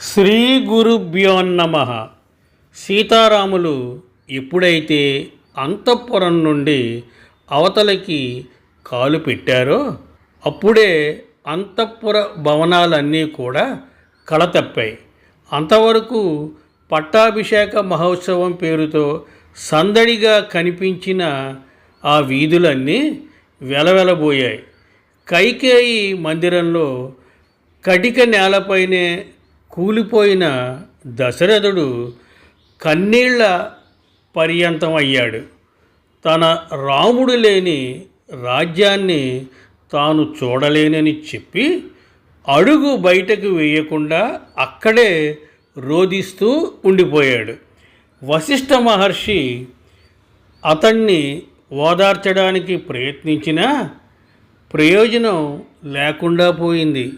శ్రీ గురుభ్యో నమ. సీతారాములు ఎప్పుడైతే అంతఃపురం నుండి అవతలకి కాలు పెట్టారో అప్పుడే అంతఃపుర భవనాలన్నీ కూడా కళతప్పాయి. అంతవరకు పట్టాభిషేక మహోత్సవం పేరుతో సందడిగా కనిపించిన ఆ వీధులన్నీ వెలవెలబోయాయి. కైకేయి మందిరంలో కటిక నేలపైనే కూలిపోయిన దశరథుడు కన్నీళ్ళ పర్యంతం అయ్యాడు. తన రాముడు లేని రాజ్యాన్ని తాను చూడలేనని చెప్పి అడుగు బయటకు వేయకుండా అక్కడే రోధిస్తూ ఉండిపోయాడు. వశిష్ఠ మహర్షి అతన్ని ఓదార్చడానికి ప్రయత్నించినా ప్రయోజనం లేకుండా పోయింది.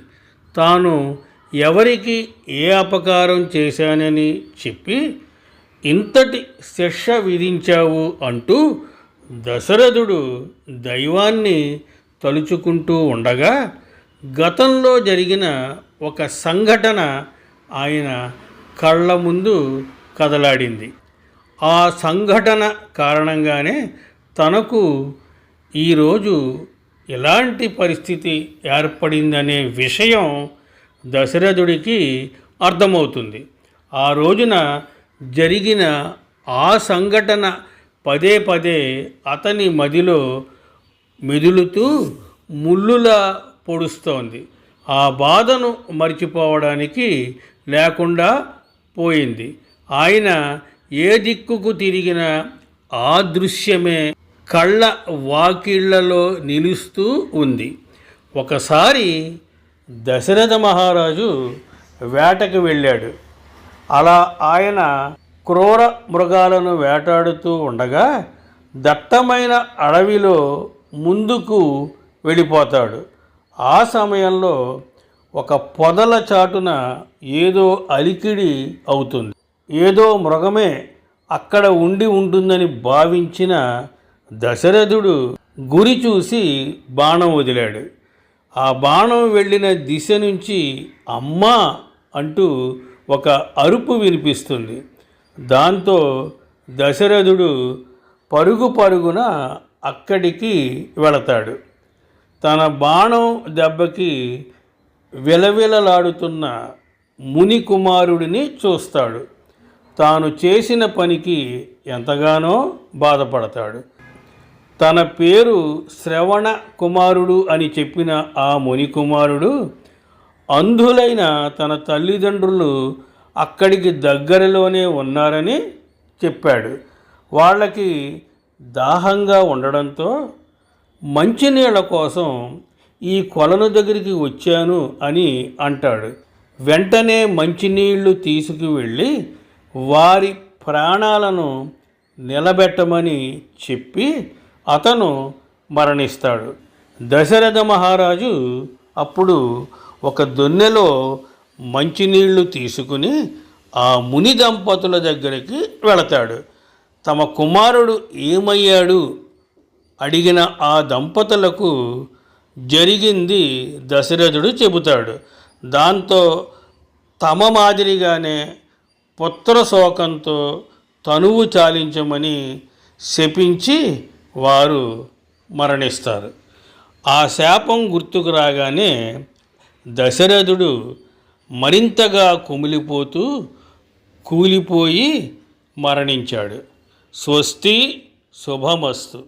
తాను ఎవరికి ఏ అపకారం చేశానని చెప్పి ఇంతటి శిక్ష విధించావు అంటూ దశరథుడు దైవాన్ని తలుచుకుంటూ ఉండగా గతంలో జరిగిన ఒక సంఘటన ఆయన కళ్ళ ముందు కదలాడింది. ఆ సంఘటన కారణంగానే తనకు ఈరోజు ఎలాంటి పరిస్థితి ఏర్పడిందనే విషయం దశరథుడికి అర్థమవుతుంది. ఆ రోజున జరిగిన ఆ సంఘటన పదే పదే అతని మదిలో మెదులుతూ ముళ్ళులా పొడుస్తోంది. ఆ బాధను మర్చిపోవడానికి లేకుండా పోయింది. ఆయన ఏ దిక్కుకు తిరిగిన ఆ దృశ్యమే కళ్ళ వాకిళ్ళలో నిలుస్తూ ఉంది. ఒకసారి దశరథ మహారాజు వేటకు వెళ్ళాడు. అలా ఆయన క్రూర మృగాలను వేటాడుతూ ఉండగా దట్టమైన అడవిలో ముందుకు వెళ్ళిపోతాడు. ఆ సమయంలో ఒక పొదల చాటున ఏదో అలికిడి అవుతుంది. ఏదో మృగమే అక్కడ ఉండి ఉంటుందని భావించిన దశరథుడు గురి చూసి బాణం వదిలాడు. ఆ బాణం వెళ్ళిన దిశ నుంచి అమ్మా అంటూ ఒక అరుపు వినిపిస్తుంది. దాంతో దశరథుడు పరుగు పరుగున అక్కడికి వెళతాడు. తన బాణం దెబ్బకి విలవిలలాడుతున్న ముని కుమారుడిని చూస్తాడు. తాను చేసిన పనికి ఎంతగానో బాధపడతాడు. తన పేరు శ్రవణ కుమారుడు అని చెప్పిన ఆ మునికుమారుడు అంధులైన తన తల్లిదండ్రులు అక్కడికి దగ్గరలోనే ఉన్నారని చెప్పాడు. వాళ్ళకి దాహంగా ఉండడంతో మంచినీళ్ళ కోసం ఈ కొలను దగ్గరికి వచ్చాను అని అంటాడు. వెంటనే మంచినీళ్ళు తీసుకువెళ్ళి వారి ప్రాణాలను నిలబెట్టమని చెప్పి అతను మరణిస్తాడు. దశరథ మహారాజు అప్పుడు ఒక దొన్నెలో మంచినీళ్ళు తీసుకుని ఆ ముని దంపతుల దగ్గరికి వెళతాడు. తమ కుమారుడు ఏమయ్యాడు? అడిగిన ఆ దంపతులకు జరిగింది దశరథుడు చెబుతాడు. దాంతో తమ మాదిరిగానే పుత్ర శోకంతో తనువు చాలించమని శపించి వారు మరణిస్తారు. ఆ శాపం గుర్తుకు రాగానే దశరథుడు మరింతగా కుమిలిపోతూ కూలిపోయి మరణించాడు. స్వస్తి శుభమస్తు.